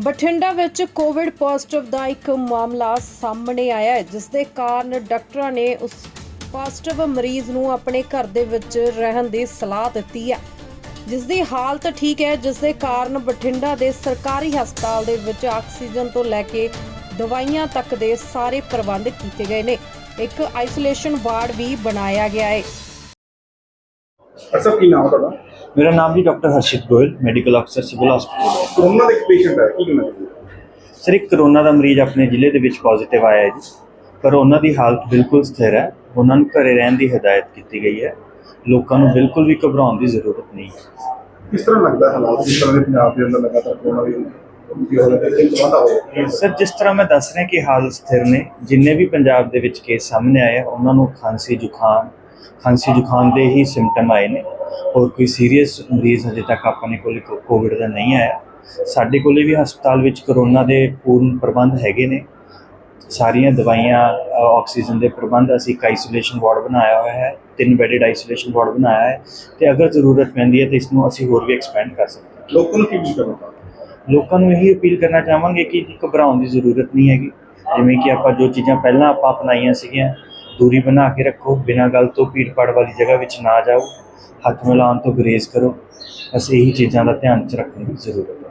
ਬਠਿੰਡਾ ਵਿੱਚ Covid positive ਦਾ ਇੱਕ ਮਾਮਲਾ ਸਾਹਮਣੇ ਆਇਆ ਹੈ, ਜਿਸ ਦੇ ਕਾਰਨ ਡਾਕਟਰਾਂ ਨੇ ਉਸ ਪੋਜ਼ਿਟਿਵ ਮਰੀਜ਼ ਨੂੰ ਆਪਣੇ ਘਰ ਦੇ ਵਿੱਚ ਰਹਿਣ ਦੀ ਸਲਾਹ ਦਿੱਤੀ ਹੈ। ਜਿਸ ਦੀ ਹਾਲਤ ਠੀਕ ਹੈ, ਜਿਸ ਦੇ ਕਾਰਨ ਬਠਿੰਡਾ ਦੇ ਸਰਕਾਰੀ ਹਸਪਤਾਲ ਦੇ ਵਿੱਚ ਆਕਸੀਜਨ ਤੋਂ ਲੈ ਕੇ ਦਵਾਈਆਂ ਤੱਕ ਦੇ ਸਾਰੇ ਪ੍ਰਬੰਧ ਕੀਤੇ ਗਏ ਨੇ। ਇੱਕ ਆਈਸੋਲੇਸ਼ਨ ਵਾਰਡ ਵੀ ਬਣਾਇਆ ਗਿਆ ਹੈ। ਅਸਰ ਕੀ ਨਾਮ ਤੁਹਾਡਾ? ਮੇਰਾ ਨਾਮ ਜੀ ਡਾਕਟਰ ਹਰਸ਼ਿਤ ਗੋਇਲ ਮੈਡੀਕਲ ਅਫਸਰ ਸਿਵਲ ਹਸਪੀਟਲ ਕਰੋਨਾ ਦਾ ਇੱਕ ਪੇਸ਼ੈਂਟ ਹੈ ਕੀ ਹੋ? ਸਰ ਇੱਕ ਕਰੋਨਾ ਦਾ ਮਰੀਜ਼ ਆਪਣੇ ਜ਼ਿਲ੍ਹੇ ਦੇ ਵਿੱਚ ਪੋਜ਼ਿਟਿਵ ਆਇਆ ਹੈ ਜੀ। ਪਰ ਉਹਨਾਂ ਦੀ ਹਾਲਤ ਬਿਲਕੁਲ ਸਥਿਰ ਹੈ। ਉਹਨਾਂ ਨੂੰ ਘਰੇ ਰਹਿਣ ਦੀ ਹਦਾਇਤ ਕੀਤੀ ਗਈ ਹੈ। ਲੋਕਾਂ ਨੂੰ ਬਿਲਕੁਲ ਵੀ ਘਬਰਾਉਣ ਦੀ ਜ਼ਰੂਰਤ ਨਹੀਂ ਕਿਸ ਤਰ੍ਹਾਂ ਲੱਗਦਾ ਹਾਲਾਤ? ਜਿਸ ਤਰ੍ਹਾਂ ਦੇ ਪੰਜਾਬ ਦੇ ਅੰਦਰ ਲਗਾਤਾਰ ਕਰੋਨਾ ਦੀ ਸਰ ਜਿਸ ਤਰ੍ਹਾਂ ਮੈਂ ਦੱਸ ਰਿਹਾ ਕਿ ਹਾਲ ਸਥਿਰ ਨੇ ਜਿੰਨੇ ਵੀ ਪੰਜਾਬ ਦੇ ਵਿੱਚ ਕੇਸ ਸਾਹਮਣੇ ਆਏ ਉਹਨਾਂ ਨੂੰ ਖਾਂਸੀ ਜ਼ੁਕਾਮ ਖਾਂਸੀ ਜ਼ੁਕਾਮ ਦੇ ਹੀ ਸਿੰਪਟਮ ਆਏ ਨੇ। ਹੋਰ ਕੋਈ ਸੀਰੀਅਸ ਮਰੀਜ਼ ਹਜੇ ਤੱਕ ਆਪਣੇ ਕੋਲ ਕੋਵਿਡ ਦਾ ਨਹੀਂ ਆਇਆ। ਸਾਡੇ ਕੋਲੇ ਵੀ ਹਸਪਤਾਲ ਵਿੱਚ ਕਰੋਨਾ ਦੇ ਪੂਰਨ ਪ੍ਰਬੰਧ ਹੈਗੇ ਨੇ। ਸਾਰੀਆਂ ਦਵਾਈਆਂ ਆਕਸੀਜਨ ਦੇ ਪ੍ਰਬੰਧ ਅਸੀਂ ਇੱਕ ਆਈਸੋਲੇਸ਼ਨ ਵਾਰਡ ਬਣਾਇਆ ਹੋਇਆ ਹੈ ਤਿੰਨ ਬੈਡਡ ਆਈਸੋਲੇਸ਼ਨ ਵਾਰਡ ਬਣਾਇਆ ਹੈ ਤੇ ਅਗਰ ਜ਼ਰੂਰਤ ਪੈਂਦੀ ਹੈ ਤਾਂ ਇਸ ਨੂੰ ਅਸੀਂ ਹੋਰ ਵੀ ਐਕਸਪੈਂਡ ਕਰ ਸਕਦੇ ਹਾਂ। ਲੋਕਾਂ ਨੂੰ ਕੀ ਕਰਨਾ ਲੋਕਾਂ ਨੂੰ ਇਹੀ ਅਪੀਲ ਕਰਨਾ ਚਾਹਾਂਗੇ ਕਿ ਘਬਰਾਉਣ ਦੀ ਜ਼ਰੂਰਤ ਨਹੀਂ ਹੈਗੀ। ਜਿਵੇਂ ਕਿ ਆਪਾਂ ਜੋ ਚੀਜ਼ਾਂ ਪਹਿਲਾਂ ਆਪਾਂ ਅਪਣਾਈਆਂ ਸੀਗੀਆਂ ਦੂਰੀ ਬਣਾ ਕੇ ਰੱਖੋ, ਬਿਨਾਂ ਗੱਲ ਤੋਂ ਭੀੜ ਭਾੜ ਵਾਲੀ ਜਗ੍ਹਾ ਵਿੱਚ ਨਾ ਜਾਓ। ਹੱਥ ਮਿਲਾਉਣ ਤੋਂ ਗੁਰੇਜ਼ ਕਰੋ। ਅਸੀਂ ਇਹੀ ਚੀਜ਼ਾਂ ਦਾ ਧਿਆਨ ਚ ਰੱਖਣ ਦੀ ਜ਼ਰੂਰਤ ਹੈ।